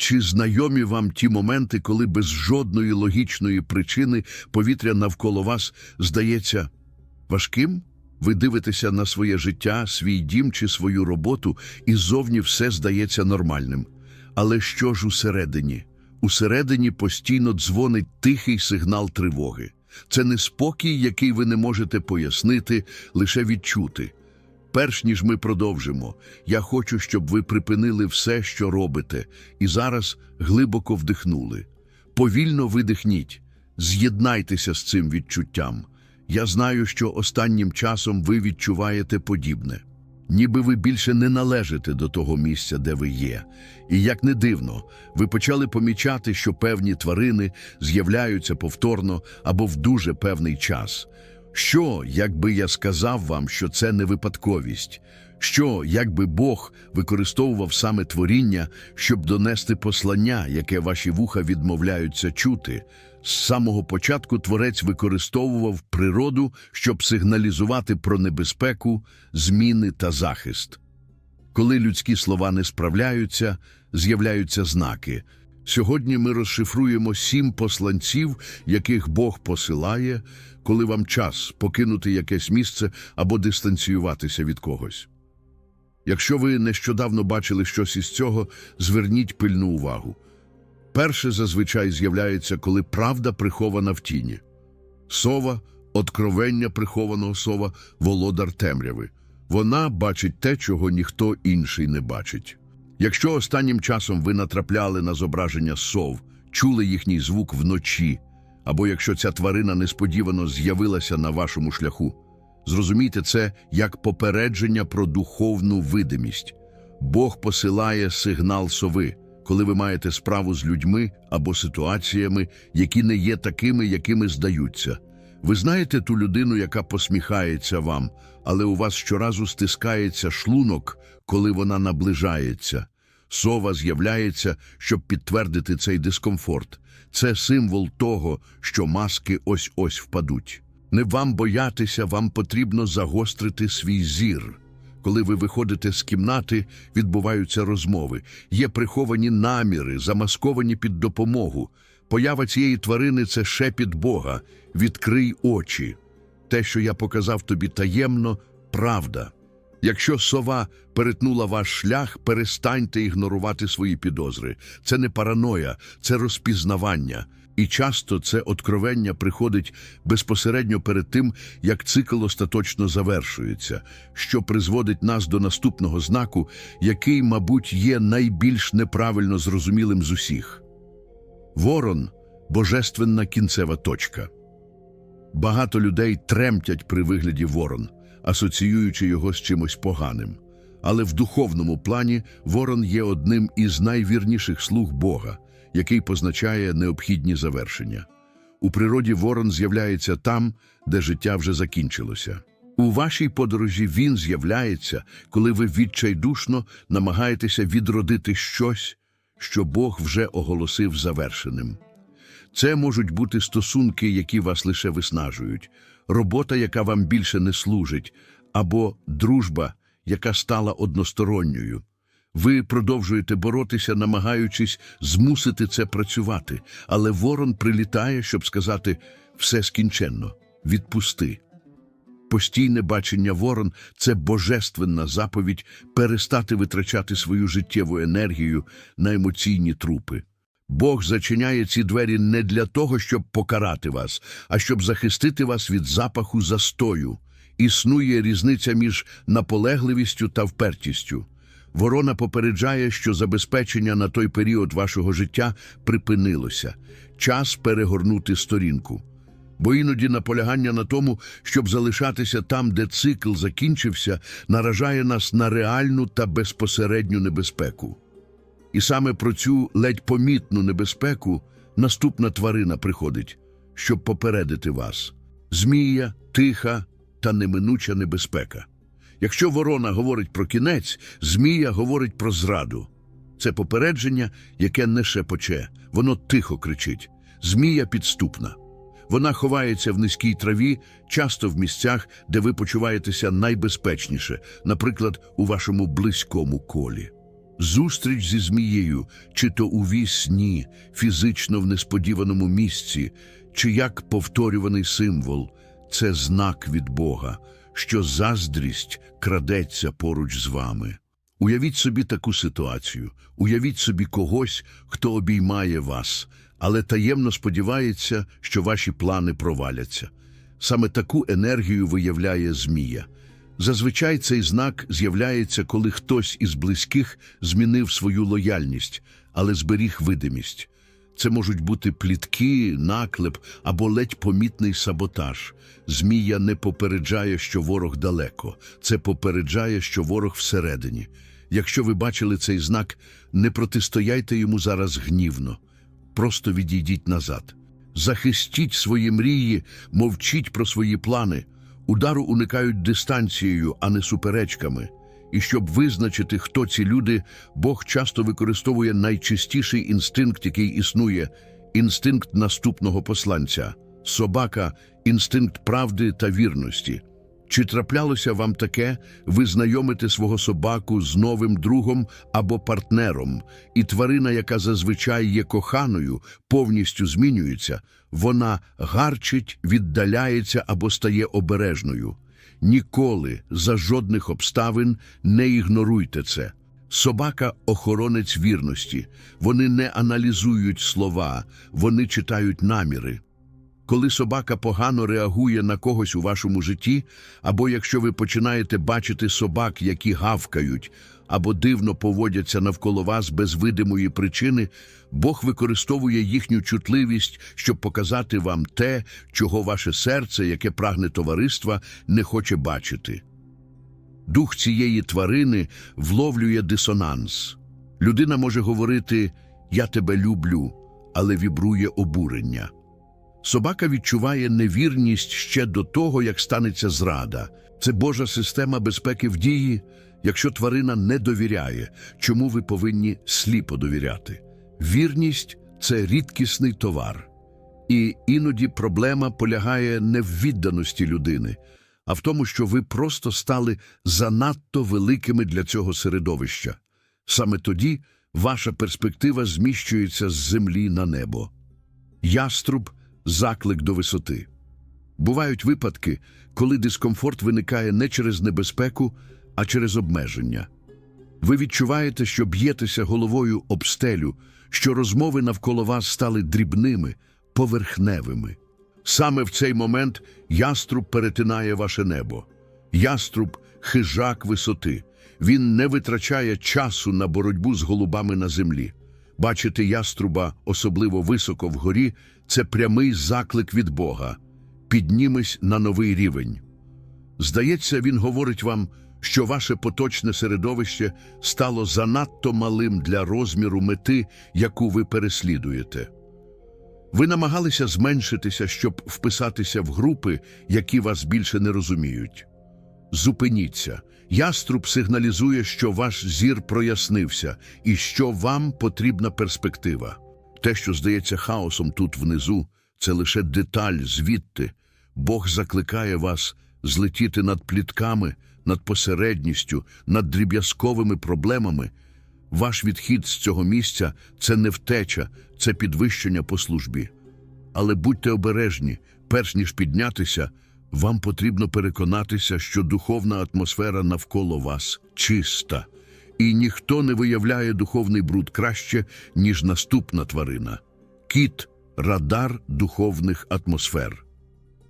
Чи знайомі вам ті моменти, коли без жодної логічної причини повітря навколо вас здається важким? Ви дивитеся на своє життя, свій дім чи свою роботу, і зовні все здається нормальним. Але що ж усередині? Усередині постійно дзвонить тихий сигнал тривоги. Це не спокій, який ви не можете пояснити, лише відчути. Перш ніж ми продовжимо, я хочу, щоб ви припинили все, що робите, і зараз глибоко вдихнули. Повільно видихніть, з'єднайтеся з цим відчуттям. Я знаю, що останнім часом ви відчуваєте подібне. Ніби ви більше не належите до того місця, де ви є. І як не дивно, ви почали помічати, що певні тварини з'являються повторно або в дуже певний час. Що, якби я сказав вам, що це не випадковість? Що, якби Бог використовував саме творіння, щоб донести послання, яке ваші вуха відмовляються чути? З самого початку творець використовував природу, щоб сигналізувати про небезпеку, зміни та захист. Коли людські слова не справляються, з'являються знаки. Сьогодні ми розшифруємо сім посланців, яких Бог посилає, коли вам час покинути якесь місце або дистанціюватися від когось. Якщо ви нещодавно бачили щось із цього, зверніть пильну увагу. Перше зазвичай з'являється, коли правда прихована в тіні. Сова, откровення прихованого сова, володар темряви. Вона бачить те, чого ніхто інший не бачить. Якщо останнім часом ви натрапляли на зображення сов, чули їхній звук вночі, або якщо ця тварина несподівано з'явилася на вашому шляху, зрозумійте це як попередження про духовну видимість. Бог посилає сигнал сови, коли ви маєте справу з людьми або ситуаціями, які не є такими, якими здаються. Ви знаєте ту людину, яка посміхається вам, але у вас щоразу стискається шлунок, коли вона наближається. Сова з'являється, щоб підтвердити цей дискомфорт. Це символ того, що маски ось-ось впадуть. Не вам боятися, вам потрібно загострити свій зір. Коли ви виходите з кімнати, відбуваються розмови, є приховані наміри, замасковані під допомогу. Поява цієї тварини це шепіт Бога. Відкрий очі. Те, що я показав тобі таємно, правда. Якщо сова перетнула ваш шлях, перестаньте ігнорувати свої підозри. Це не параноя, це розпізнавання. І часто це откровення приходить безпосередньо перед тим, як цикл остаточно завершується, що призводить нас до наступного знаку, який, мабуть, є найбільш неправильно зрозумілим з усіх. Ворон божественна кінцева точка. Багато людей тремтять при вигляді ворон, асоціюючи його з чимось поганим. Але в духовному плані ворон є одним із найвірніших слуг Бога, який позначає необхідні завершення. У природі ворон з'являється там, де життя вже закінчилося. У вашій подорожі він з'являється, коли ви відчайдушно намагаєтеся відродити щось, що Бог вже оголосив завершеним. Це можуть бути стосунки, які вас лише виснажують, робота, яка вам більше не служить, або дружба, яка стала односторонньою. Ви продовжуєте боротися, намагаючись змусити це працювати, але ворон прилітає, щоб сказати все скінченно, відпусти. Постійне бачення ворон це божественна заповідь перестати витрачати свою життєву енергію на емоційні трупи. Бог зачиняє ці двері не для того, щоб покарати вас, а щоб захистити вас від запаху застою. Існує різниця між наполегливістю та впертістю. Ворона попереджає, що забезпечення на той період вашого життя припинилося. Час перегорнути сторінку. Бо іноді наполягання на тому, щоб залишатися там, де цикл закінчився, наражає нас на реальну та безпосередню небезпеку. І саме про цю ледь помітну небезпеку наступна тварина приходить, щоб попередити вас. Змія, тиха та неминуча небезпека. Якщо ворона говорить про кінець, змія говорить про зраду. Це попередження, яке не шепоче, воно тихо кричить. Змія підступна. Вона ховається в низькій траві, часто в місцях, де ви почуваєтеся найбезпечніше, наприклад, у вашому близькому колі. Зустріч зі змією, чи то у вісні, фізично в несподіваному місці, чи як повторюваний символ, це знак від Бога, що заздрість крадеться поруч з вами. Уявіть собі таку ситуацію, уявіть собі когось, хто обіймає вас, але таємно сподівається, що ваші плани проваляться. Саме таку енергію виявляє змія. Зазвичай цей знак з'являється, коли хтось із близьких змінив свою лояльність, але зберіг видимість. Це можуть бути плітки, наклеп або ледь помітний саботаж. Змія не попереджає, що ворог далеко, це попереджає, що ворог всередині. Якщо ви бачили цей знак, не протистояйте йому зараз гнівно. Просто відійдіть назад. Захистіть свої мрії, мовчіть про свої плани. Удару уникають дистанцією, а не суперечками. І щоб визначити, хто ці люди, Бог часто використовує найчистіший інстинкт, який існує інстинкт наступного посланця собака, інстинкт правди та вірності. Чи траплялося вам таке, ви знайомите свого собаку з новим другом або партнером, і тварина, яка зазвичай є коханою, повністю змінюється, вона гарчить, віддаляється або стає обережною. Ніколи за жодних обставин не ігноруйте це. Собака охоронець вірності. Вони не аналізують слова, вони читають наміри. Коли собака погано реагує на когось у вашому житті, або якщо ви починаєте бачити собак, які гавкають, або дивно поводяться навколо вас без видимої причини, Бог використовує їхню чутливість, щоб показати вам те, чого ваше серце, яке прагне товариства, не хоче бачити. Дух цієї тварини вловлює дисонанс. Людина може говорити Я тебе люблю, але вібрує обурення. Собака відчуває невірність ще до того, як станеться зрада. Це Божа система безпеки в дії. Якщо тварина не довіряє, чому ви повинні сліпо довіряти? Вірність це рідкісний товар. І іноді проблема полягає не в відданості людини, а в тому, що ви просто стали занадто великими для цього середовища. Саме тоді ваша перспектива зміщується з землі на небо. Яструб заклик до висоти. Бувають випадки, коли дискомфорт виникає не через небезпеку, а через обмеження. Ви відчуваєте, що б'єтеся головою об стелю, що розмови навколо вас стали дрібними, поверхневими. Саме в цей момент яструб перетинає ваше небо. Яструб хижак висоти. Він не витрачає часу на боротьбу з голубами на землі. Бачити яструба, особливо високо вгорі, це прямий заклик від Бога. Піднімись на новий рівень. Здається, він говорить вам, що ваше поточне середовище стало занадто малим для розміру мети, яку ви переслідуєте. Ви намагалися зменшитися, щоб вписатися в групи, які вас більше не розуміють. Зупиніться. Яструб сигналізує, що ваш зір прояснився і що вам потрібна перспектива. Те, що здається хаосом тут внизу, це лише деталь звідти. Бог закликає вас злетіти над плітками, над посередністю, над дріб'язковими проблемами. Ваш відхід з цього місця це не втеча, це підвищення по службі. Але будьте обережні, перш ніж піднятися, вам потрібно переконатися, що духовна атмосфера навколо вас чиста, і ніхто не виявляє духовний бруд краще, ніж наступна тварина. Кіт радар духовних атмосфер.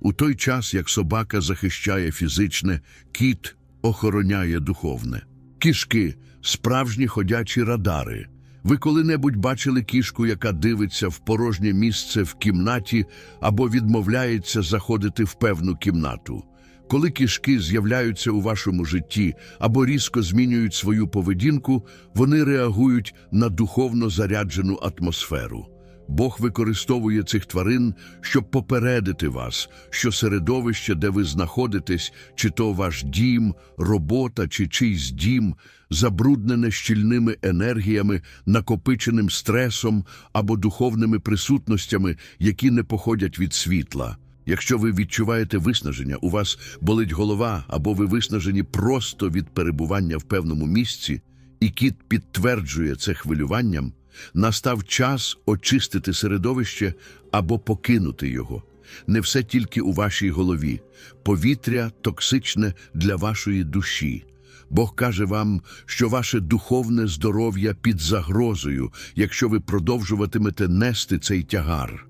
У той час, як собака захищає фізичне, кіт охороняє духовне. Кішки справжні ходячі радари. Ви коли-небудь бачили кішку, яка дивиться в порожнє місце в кімнаті або відмовляється заходити в певну кімнату? Коли кішки з'являються у вашому житті або різко змінюють свою поведінку, вони реагують на духовно заряджену атмосферу. Бог використовує цих тварин, щоб попередити вас, що середовище, де ви знаходитесь, чи то ваш дім, робота, чи чийсь дім, забруднене щільними енергіями, накопиченим стресом або духовними присутностями, які не походять від світла. Якщо ви відчуваєте виснаження, у вас болить голова, або ви виснажені просто від перебування в певному місці, і кіт підтверджує це хвилюванням, настав час очистити середовище або покинути його. Не все тільки у вашій голові. Повітря токсичне для вашої душі. Бог каже вам, що ваше духовне здоров'я під загрозою, якщо ви продовжуватимете нести цей тягар.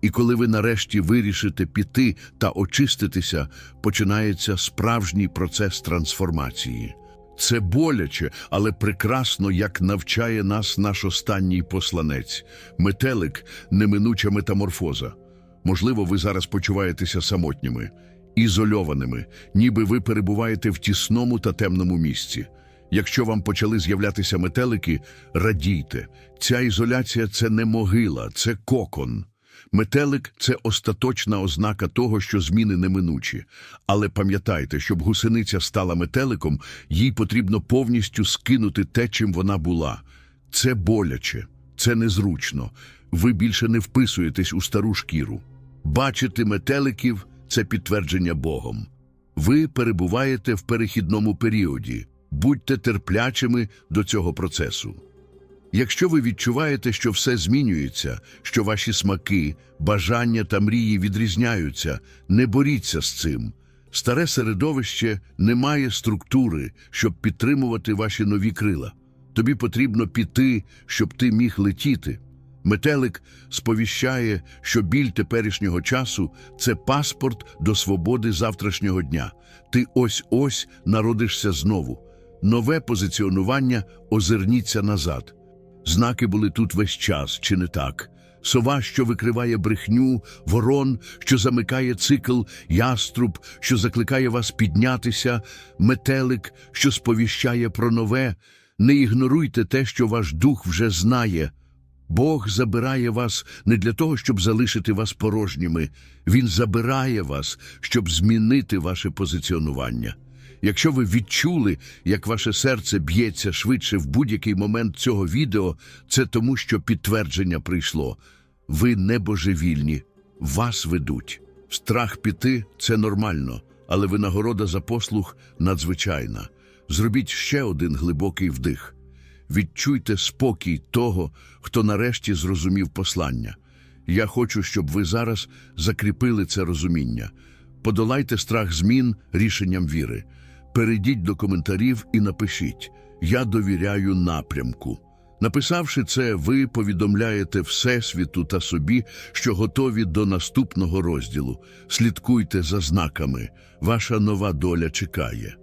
І коли ви нарешті вирішите піти та очиститися, починається справжній процес трансформації. Це боляче, але прекрасно, як навчає нас наш останній посланець. Метелик неминуча метаморфоза. Можливо, ви зараз почуваєтеся самотніми, ізольованими, ніби ви перебуваєте в тісному та темному місці. Якщо вам почали з'являтися метелики, радійте. Ця ізоляція це не могила, це кокон. Метелик це остаточна ознака того, що зміни неминучі. Але пам'ятайте, щоб гусениця стала метеликом, їй потрібно повністю скинути те, чим вона була. Це боляче, це незручно. Ви більше не вписуєтесь у стару шкіру. Бачити метеликів це підтвердження Богом. Ви перебуваєте в перехідному періоді. Будьте терплячими до цього процесу. Якщо ви відчуваєте, що все змінюється, що ваші смаки, бажання та мрії відрізняються, не боріться з цим. Старе середовище не має структури, щоб підтримувати ваші нові крила. Тобі потрібно піти, щоб ти міг летіти. Метелик сповіщає, що біль теперішнього часу це паспорт до свободи завтрашнього дня. Ти ось-ось народишся знову. Нове позиціонування озирніться назад. Знаки були тут весь час, чи не так? Сова, що викриває брехню, ворон, що замикає цикл, яструб, що закликає вас піднятися, метелик, що сповіщає про нове. Не ігноруйте те, що ваш дух вже знає. Бог забирає вас не для того, щоб залишити вас порожніми. Він забирає вас, щоб змінити ваше позиціонування. Якщо ви відчули, як ваше серце б'ється швидше в будь-який момент цього відео, це тому, що підтвердження прийшло. Ви не божевільні, вас ведуть. Страх піти це нормально, але винагорода за послуг надзвичайна. Зробіть ще один глибокий вдих. Відчуйте спокій того, хто нарешті зрозумів послання. Я хочу, щоб ви зараз закріпили це розуміння. Подолайте страх змін рішенням віри. Перейдіть до коментарів і напишіть Я довіряю напрямку. Написавши це, ви повідомляєте Всесвіту та собі, що готові до наступного розділу. Слідкуйте за знаками. Ваша нова доля чекає.